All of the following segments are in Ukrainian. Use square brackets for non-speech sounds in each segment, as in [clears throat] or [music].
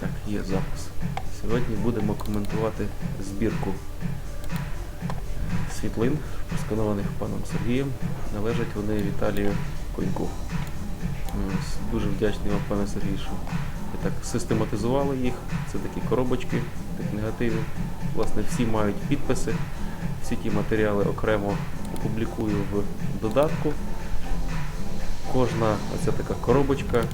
Так, є запис. Сьогодні будемо коментувати збірку світлин, просканованих паном Сергієм. Належать вони Віталію Коньку. Дуже вдячний вам, пане Сергій, що ви так систематизували їх. Це такі коробочки тих негативів. Власне, всі мають підписи. Всі ті матеріали окремо опублікую в додатку. Кожна оця така коробочка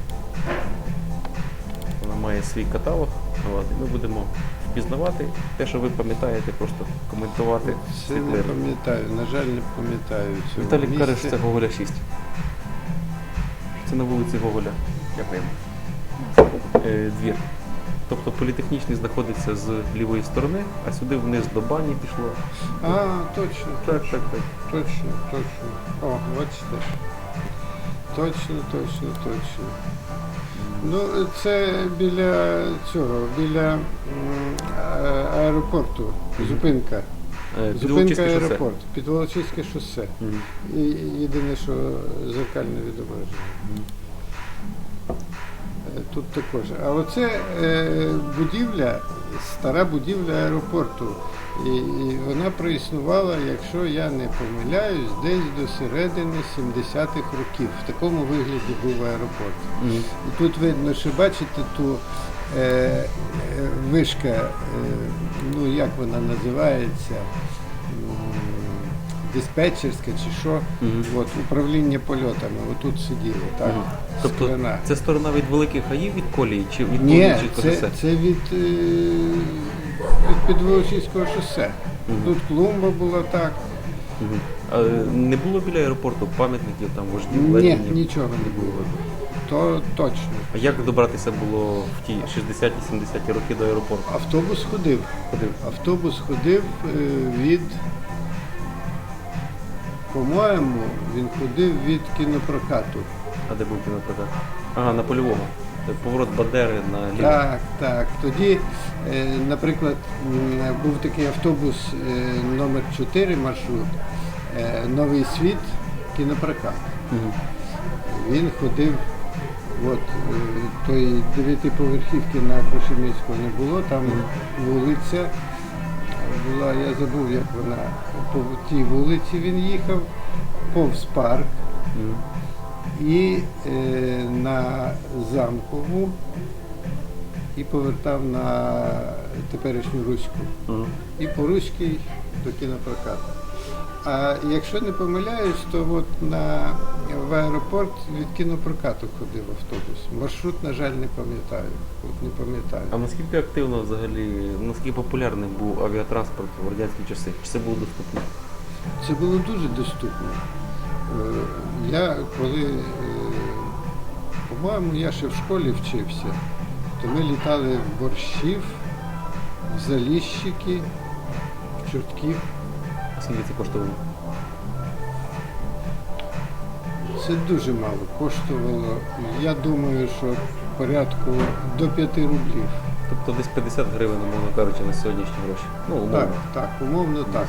має свій каталог. І ми будемо впізнавати те, що ви пам'ятаєте, просто коментувати Це не світлини. пам'ятаю, на жаль, не пам'ятаю цього Віталік місця. каже, це Гоголя 6. Це на вулиці Гоголя. Дякуємо. Е, двір. Тобто політехнічний знаходиться з лівої сторони, а сюди вниз до бані пішло. А, точно, Так, так, так. точно, точно. О, бачите. Точно, точно, точно. Ну, це біля цього, біля аеропорту. Зупинка. Е, Зупинка аеропорт. Підволочиське шосе. І єдине, що зеркальне відображення. Е, Тут також. А оце е, будівля, стара будівля аеропорту. І, і вона проіснувала, якщо я не помиляюсь, десь до середини 70-х років. В такому вигляді був аеропорт. Мгм. І тут видно, що бачите ту е, е, вишка, е, ну як вона називається, М, диспетчерська чи що, от, управління польотами, отут сиділо, так. Тобто сторона. це сторона від великих гаїв від колії чи від Ні, Волочиського це, це від, е, від Підволочиського шосе. Тут клумба була так. Мгм. А е, не було біля аеропорту пам'ятників там вождів Ні, Ленінів? нічого не було. То точно. А як добратися було в ті 60-70 роки до аеропорту? Автобус ходив. Ходив. Автобус ходив е, від, по-моєму, він ходив від кінопрокату. А де був кінопрокат? Ага, на польовому. Поворот Бандери на ліво. Так, так. Тоді, е, наприклад, був такий автобус е, номер 4 маршрут, е, Новий світ, кінопрокат. Мгм. Він ходив, от тої дев'ятиповерхівки на Кошеміцького не було, там вулиця була, я забув, як вона, по тій вулиці він їхав, повз парк і е, на замкову і повертав на теперішню Руську. І по Руській до кінопрокату. А якщо не помиляюсь, то от на, в аеропорт від кінопрокату ходив автобус. Маршрут, на жаль, не пам'ятаю. От не пам'ятаю. А наскільки активно взагалі, наскільки популярним був авіатранспорт в радянські часи? Чи це було доступно? Це було дуже доступно. Е, Я коли, е, по-моєму, я ще в школі вчився, то ми літали в борщів, в заліщики, в чортків. Скільки це коштувало? Це дуже мало коштувало. Я думаю, що порядку до 5 рублів. Тобто десь 50 гривень, умовно кажучи, на сьогоднішні гроші. Ну, умовно. Так, так, умовно так.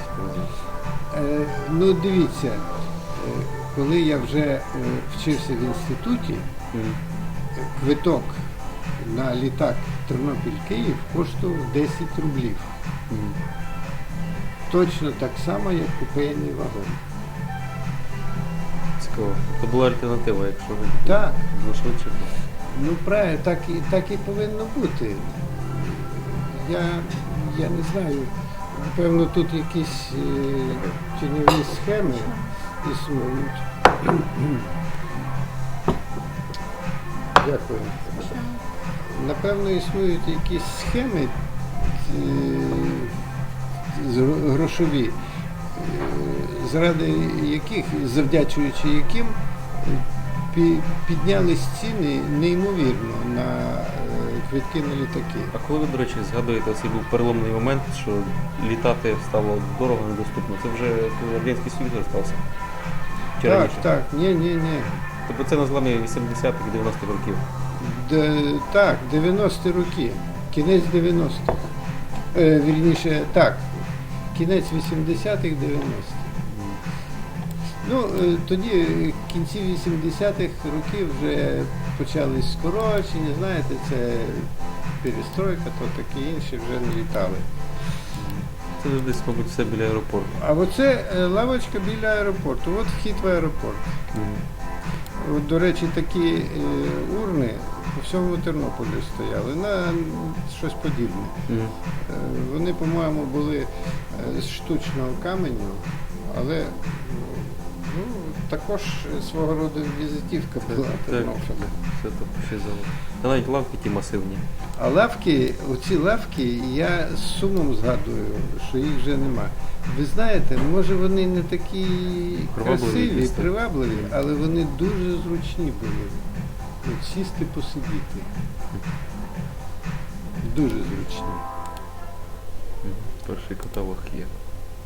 Е, ну дивіться, е, коли я вже е, вчився в інституті, Мгм. квиток на літак Тернопіль-Київ коштував 10 рублів. Мгм. Точно так само, як купейний вагон. Цікаво. Це була альтернатива, якщо ви Так, було швидше. ну правильно, так і так і повинно бути. Я, я не знаю, напевно, тут якісь е, тіньові схеми існують. [clears throat] Дякую. Напевно, існують якісь схеми е, грошові, е, заради яких, завдячуючи яким, пі- піднялись ціни неймовірно на е, квитки на літаки. А коли ви, до речі, згадуєте, цей був переломний момент, що літати стало дорого недоступно, це вже Радянський Союз розпався? Чи Так, раніше? так, ні, ні, ні. Тобто це на зламі 80-х, 90-х років. Д, так, 90-ті роки, кінець 90-х. Е, вірніше, так, кінець 80-х, 90-х. Ну, е, тоді е, в кінці 80-х років вже почались скорочення, знаєте, це перестройка, то такі інші вже не літали. Це десь, мабуть, все біля аеропорту. А оце е, лавочка біля аеропорту, от вхід в аеропорт. От, до речі, такі е, урни у всьому Тернополі стояли на щось подібне. Mm Е, Вони, по-моєму, були е, з штучного каменю, але ну, також свого роду візитівка була Так. Тернополя. Все то. Та навіть лавки ті масивні. А лавки, оці лавки, я з сумом згадую, що їх вже нема. Ви знаєте, може вони не такі Привабливі красиві, якісь, так. привабливі, але вони дуже зручні були. От сісти посидіти. Дуже зручні. Перший каталог є.